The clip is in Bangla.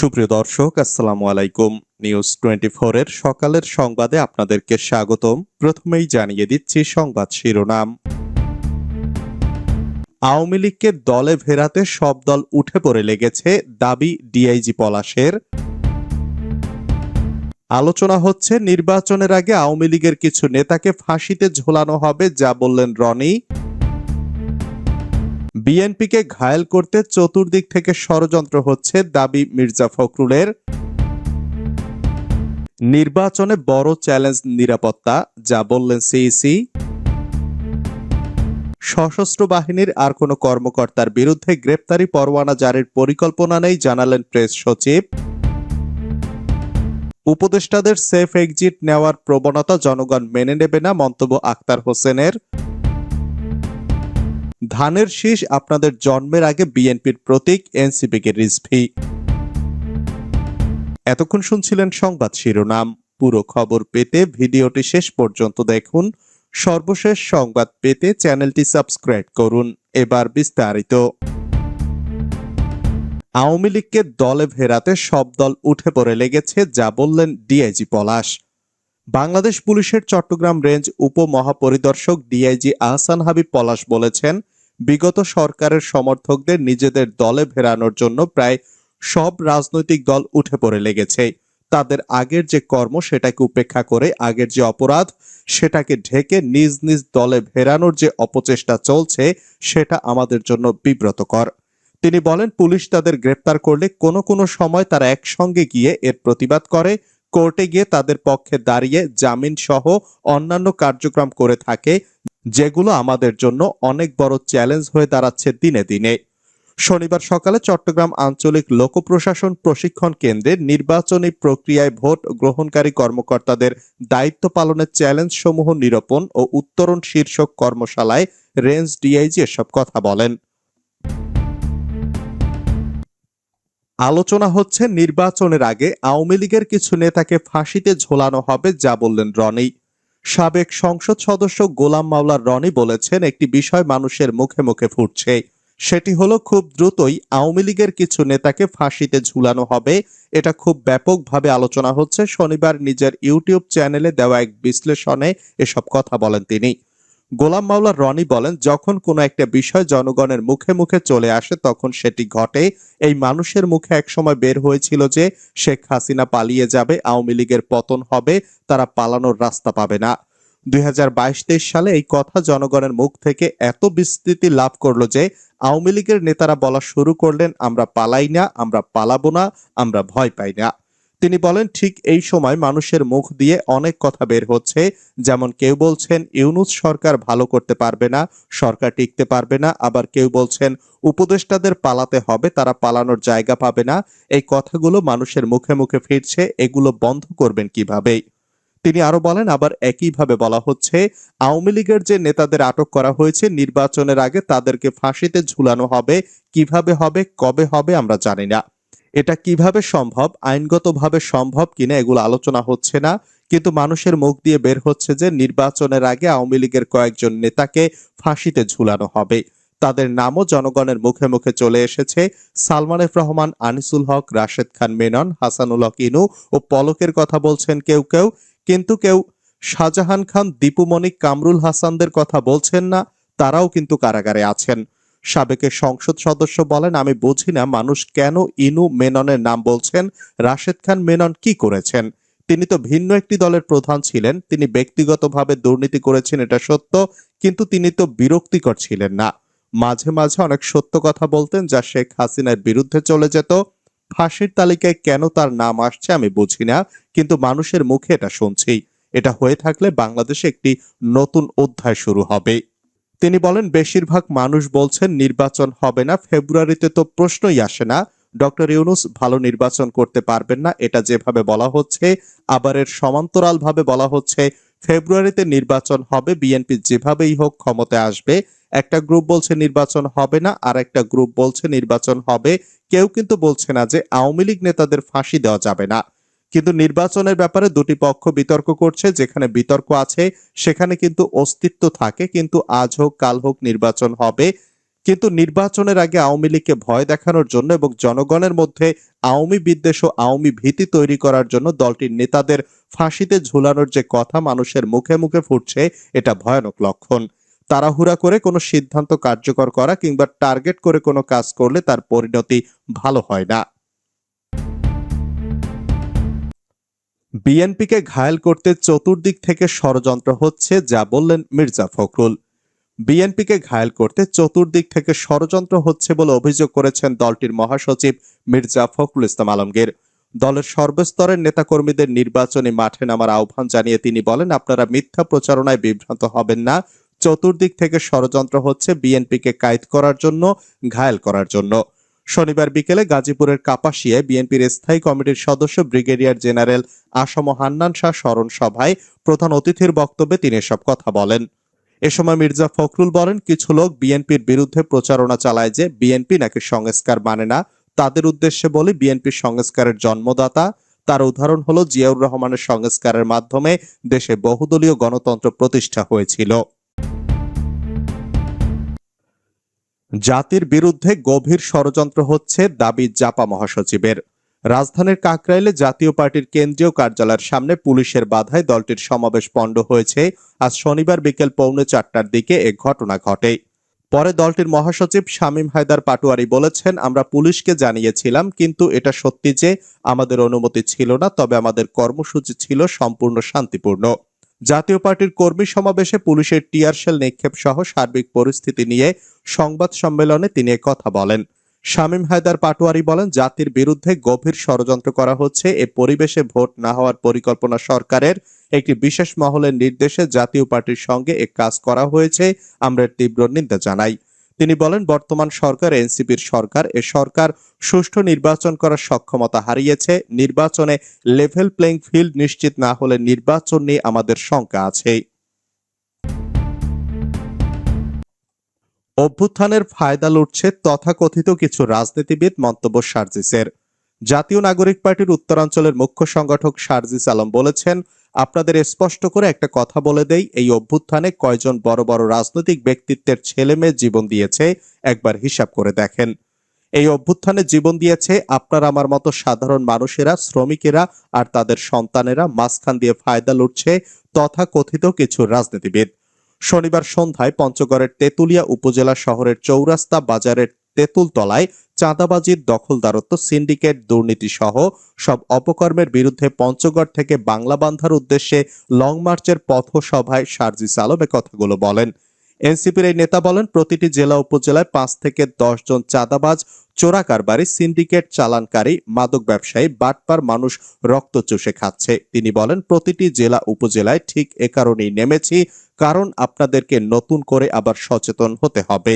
সুপ্রিয় দর্শক, আসসালামু আলাইকুম। নিউজ টোয়েন্টি এর সকালের সংবাদে আপনাদেরকে স্বাগতম। প্রথমেই জানিয়ে দিচ্ছি সংবাদ শিরোনাম। আওয়ামী লীগকে দলে ভেরাতে সব দল উঠে পড়ে লেগেছে দাবি ডিআইজি পলাশের। আলোচনা হচ্ছে, নির্বাচনের আগে আওয়ামী লীগের কিছু নেতাকে ফাঁসিতে ঝোলানো হবে, যা বললেন রনি। বিএনপিকে ঘায়েল করতে চতুর্দিক থেকে ষড়যন্ত্র হচ্ছে দাবি মির্জা ফখরুলের। নির্বাচনে বড় চ্যালেঞ্জ নিরাপত্তা, যা বললেন সিইসি। সশস্ত্র বাহিনীর আর কোনো কর্মকর্তার বিরুদ্ধে গ্রেপ্তারি পরোয়ানা জারির পরিকল্পনা নেই জানালেন প্রেস সচিব। উপদেষ্টাদের সেফ এক্সিট নেওয়ার প্রবণতা জনগণ মেনে নেবে না মন্তব্য আক্তার হোসেনের। ধানের শীষ আপনাদের জন্মের আগে বিএনপির প্রতীক, এনসিপিকে রিজভি। এতক্ষণ শুনছিলেন সংবাদ শিরোনাম। পুরো খবর পেতে ভিডিওটি শেষ পর্যন্ত দেখুন। সর্বশেষ সংবাদ পেতে চ্যানেলটি সাবস্ক্রাইব করুন। এবার বিস্তারিত। আওয়ামী লীগকে দলে ফেরাতে সব দল উঠে পড়ে লেগেছে, যা বললেন ডিআইজি পলাশ। বাংলাদেশ পুলিশের চট্টগ্রাম রেঞ্জ উপমহাপরিদর্শক ডিআইজি আহসান হাবিব পলাশ বলেছেন বিগত সরকারের সমর্থকদের নিজেদের দলে ফেরানোর জন্য প্রায় সব রাজনৈতিক দল উঠে পড়ে লেগেছে। তাদের আগের যে কর্ম সেটাকে উপেক্ষা করে আগের যে অপরাধ সেটাকে ঢেকে নিজ নিজ দলে ফেরানোর যে অপচেষ্টা চলছে সেটা আমাদের জন্য বিব্রতকর। তিনি বলেন, পুলিশ তাদের গ্রেপ্তার করলে কোনো কোনো সময় তারা একসঙ্গে গিয়ে এর প্রতিবাদ করে, কোর্টে গিয়ে তাদের পক্ষে দাঁড়িয়ে জামিন সহ অন্যান্য কার্যক্রম করে থাকে যেগুলো আমাদের জন্য অনেক বড় চ্যালেঞ্জ হয়ে দাঁড়াচ্ছে দিনে দিনে। শনিবার সকালে চট্টগ্রাম আঞ্চলিক লোক প্রশাসন প্রশিক্ষণ কেন্দ্রে নির্বাচনী প্রক্রিয়ায় ভোট গ্রহণকারী কর্মকর্তাদের দায়িত্ব পালনের চ্যালেঞ্জ সমূহ নিরূপণ ও উত্তরণ শীর্ষক কর্মশালায় রেঞ্জ ডিআইজি এসব কথা বলেন। আলোচনা হচ্ছে নির্বাচনের আগে আওয়ামী লীগের কিছু নেতাকে ফাঁসিতে ঝোলানো হবে যা বললেন রনি। সাবেক সংসদ সদস্য গোলাম মাওলার রনি বলেছেন, একটি বিষয় মানুষের মুখে মুখে ফুটছে। সেটি হলো খুব দ্রুতই আওয়ামী লীগের কিছু নেতাকে ফাঁসিতে ঝুলানো হবে। এটা খুব ব্যাপকভাবে আলোচনা হচ্ছে। শনিবার নিজের ইউটিউব চ্যানেলে দেওয়া এক বিশ্লেষণে এসব কথা বলেন তিনি। গোলাম মাওলা রনি বলেন, যখন কোনো একটা বিষয় জনগণের মুখে মুখে চলে আসে, তখন সেটি ঘটে। এই মানুষের মুখে একসময় বের হয়েছিল যে, শেখ হাসিনা পালিয়ে যাবে, আওয়ামী লীগের পতন হবে, তারা পালানোর রাস্তা পাবে না। দুই হাজার সালে এই কথা জনগণের মুখ থেকে এত বিস্তৃতি লাভ করল যে, আওয়ামী লীগের নেতারা বলা শুরু করলেন, আমরা পালাই না, আমরা পালাবো না, আমরা ভয় পাই না। তিনি বলেন, ঠিক এই সময় মানুষের মুখ দিয়ে অনেক কথা বের হচ্ছে। যেমন কেউ বলছেন, ইউনুস সরকার ভালো করতে পারবে না, সরকার টিকতে পারবে না। আবার কেউ বলছেন, উপদেষ্টাদের পালাতে হবে, তারা পালানোর জায়গা পাবে না। এই কথাগুলো মানুষের মুখে মুখে ফিরছে, এগুলো বন্ধ করবেন কীভাবে? তিনি আরও বলেন, আবার একইভাবে বলা হচ্ছে, আওয়ামী লীগের যে নেতাদের আটক করা হয়েছে, নির্বাচনের আগে তাদেরকে ফাঁসিতে ঝুলানো হবে। কীভাবে হবে, কবে হবে আমরা জানি না। এটা কীভাবে সম্ভব? আইনগতভাবে সম্ভব কিনা এগুলো আলোচনা হচ্ছে না। কিন্তু মানুষের মুখ দিয়ে বের হচ্ছে যে নির্বাচনের আগে আওয়ামী লীগের কয়েকজন নেতাকে ফাঁসিতে ঝুলানো হবে। তাদের নামও জনগণের মুখে মুখে চলে এসেছে। সালমান এফ রহমান, আনিসুল হক, রাশেদ খান মেনন, হাসানুল হক ইনু ও পলকের কথা বলছেন কেউ কেউ। কিন্তু কেউ শাহজাহান খান দীপুমণি কামরুল হাসানদের কথা বলছেন না। তারাও কিন্তু কারাগারে আছেন। সাবেকের সংসদ সদস্য বলেন, আমি বুঝি না মানুষ কেন ইনু মেননের নাম বলছেন, রাশেদ খান মেনন কি করেছেন? তিনি তো ভিন্ন একটি দলের প্রধান ছিলেন, তিনি ব্যক্তিগতভাবে দুর্নীতি করেছেন, এটা সত্য, কিন্তু তিনি তো বিরক্তিকর ছিলেন না। মাঝে মাঝে অনেক সত্য কথা বলতেন যা শেখ হাসিনার বিরুদ্ধে চলে যেত। ফাঁসির তালিকায় কেন তার নাম আসছে আমি বুঝি না, কিন্তু মানুষের মুখে এটা শুনছি। এটা হয়ে থাকলে বাংলাদেশে একটি নতুন অধ্যায় শুরু হবে। তিনি বলেন, বেশিরভাগ মানুষ বলছেন নির্বাচন হবে না, ফেব্রুয়ারিতে তো প্রশ্নই আসে না। ডক্টর ইউনুস ভালো নির্বাচন করতে পারবেন না, এটা যেভাবে বলা হচ্ছে, আবার এর সমান্তরালভাবে বলা হচ্ছে, ফেব্রুয়ারিতে নির্বাচন হবে, বিএনপি যেভাবেই হোক ক্ষমতায় আসবে। একটা গ্রুপ বলছে নির্বাচন হবে না, আর একটা গ্রুপ বলছে নির্বাচন হবে। কেউ কিন্তু বলছে না যে আওয়ামী লীগ নেতাদের ফাঁসি দেওয়া যাবে না। কিন্তু নির্বাচনের ব্যাপারে দুটি পক্ষ বিতর্ক করছে, যেখানে বিতর্ক আছে, সেখানে কিন্তু অস্তিত্ব থাকে, কিন্তু আজ হোক, কাল হোক নির্বাচন হবে। কিন্তু নির্বাচনের আগে আওয়ামী লীগকে ভয় দেখানোর জন্য এবং জনগণের মধ্যে আওয়ামী বিদ্বেষ ও আওয়ামী ভীতি তৈরি করার জন্য দলটির নেতাদের ফাঁসিতে ঝুলানোর যে কথা মানুষের মুখে মুখে ফুটছে, এটা ভয়ানক লক্ষণ। তাড়াহুড়া করে কোনো সিদ্ধান্ত কার্যকর করা কিংবা টার্গেট করে কোনো কাজ করলে তার পরিণতি ভালো হয় না। বিএনপিকে ঘায়েল করতে চতুর্দিক থেকে ষড়যন্ত্র হচ্ছে, যা বললেন মির্জা ফখরুল। বিএনপিকে ঘায়েল করতে চতুর্দিক থেকে ষড়যন্ত্র হচ্ছে বলে অভিযোগ করেছেন দলটির মহাসচিব মির্জা ফখরুল ইসলাম আলমগীর। দলের সর্বস্তরের নেতাকর্মীদের নির্বাচনী মাঠে নামার আহ্বান জানিয়ে তিনি বলেন, আপনারা মিথ্যা প্রচারণায় বিভ্রান্ত হবেন না। চতুর্দিক থেকে ষড়যন্ত্র হচ্ছে বিএনপিকে কায়েদ করার জন্য, ঘায়েল করার জন্য। শনিবার বিকেলে গাজীপুরের কাপাসিয়ায় বিএনপির স্থায়ী কমিটির সদস্য ব্রিগেডিয়ার জেনারেল আসম হান্নান শাহ স্মরণ সভায় প্রধান অতিথির বক্তব্যে তিনি এসব কথা বলেন। এ সময় মির্জা ফখরুল বলেন, কিছু লোক বিএনপির বিরুদ্ধে প্রচারণা চালায় যে বিএনপি নাকি সংস্কার মানে না। তাদের উদ্দেশ্যে বলি, বিএনপি সংস্কারের জন্মদাতা। তার উদাহরণ হলো জিয়াউর রহমানের সংস্কারের মাধ্যমে দেশে বহুদলীয় গণতন্ত্র প্রতিষ্ঠা হয়েছিল। জাতির বিরুদ্ধে গভীর ষড়যন্ত্র হচ্ছে দাবি জাপা মহাসচিবের। রাজধানীর কাকরাইলে জাতীয় পার্টির কেন্দ্রীয় কার্যালয়ের সামনে পুলিশের বাধায় দলটির সমাবেশ পণ্ড হয়েছে। আজ শনিবার বিকেল পৌনে চারটার দিকে এ ঘটনা ঘটে। পরে দলটির মহাসচিব শামীম হায়দার পাটোয়ারি বলেছেন, আমরা পুলিশকে জানিয়েছিলাম, কিন্তু এটা সত্যি যে আমাদের অনুমতি ছিল না, তবে আমাদের কর্মসূচি ছিল সম্পূর্ণ শান্তিপূর্ণ। জাতীয় পার্টির কর্মী সমাবেশে পুলিশের টিয়ারশেল নিক্ষেপ সহ সার্বিক পরিস্থিতি নিয়ে সংবাদ সম্মেলনে তিনি কথা বলেন। শামীম হায়দার পাটোয়ারি বলেন, জাতির বিরুদ্ধে গভীর ষড়যন্ত্র করা হচ্ছে, এ পরিবেশে ভোট না হওয়ার পরিকল্পনা সরকারের। একটি বিশেষ মহলের নির্দেশে জাতীয় পার্টির সঙ্গে এ কাজ করা হয়েছে, আমরা তীব্র নিন্দা জানাই। তিনি বলেন, বর্তমান সরকার, এনসিপির সরকার, এ সরকার সুষ্ঠু নির্বাচন করার সক্ষমতা হারিয়েছে। নির্বাচনে লেভেল প্লেইং ফিল্ড নিশ্চিত না হলে নির্বাচন নিয়ে আমাদের শঙ্কা আছে অভ্যুত্থানের ফায়দা লুটছে তথাকথিত কিছু রাজনীতিবিদ, মন্তব্য সার্জিসের। জাতীয় নাগরিক পার্টির উত্তরাঞ্চলের মুখ্য সংগঠক সার্জিস আলম বলেছেন আপনাদের স্পষ্ট করে একটা কথা বলে দেই, এই অভ্যুত্থানে কয়জন বড় বড় রাজনৈতিক ব্যক্তিত্বের ছেলে মেয়ে জীবন দিয়েছে, একবার হিসাব করে দেখেন। এই অভ্যুত্থানে জীবন দিয়েছে আপনার আমার মতো সাধারণ মানুষেরা, শ্রমিকেরা আর তাদের সন্তানেরা, মাঝখান দিয়ে ফায়দা লুটছে তথা কথিত কিছু রাজনীতিবিদ। শনিবার সন্ধ্যায় পঞ্চগড়ের তেতুলিয়া উপজেলা শহরের চৌরাস্তা বাজারের তেঁতুলতলায় চাঁদাবাজির দখলদারত্ব, সিন্ডিকেট দুর্নীতি সহ সব অপকর্মের বিরুদ্ধে পঞ্চগড় থেকে বাংলা বান্ধার উদ্দেশ্যে লং মার্চের পথসভায় সার্জিস আলম কথাগুলো বলেন। এনসিপির এই নেতা বলেন, প্রতিটি জেলা উপজেলায় পাঁচ থেকে দশ জন চাঁদাবাজ, চোরা কারবারি, সিন্ডিকেট চালানকারী, মাদক ব্যবসায়ী, বাটপার মানুষ রক্ত চুষে খাচ্ছে। তিনি বলেন, প্রতিটি জেলা উপজেলায় ঠিক এ কারণেই নেমেছি, কারণ আপনাদেরকে নতুন করে আবার সচেতন হতে হবে।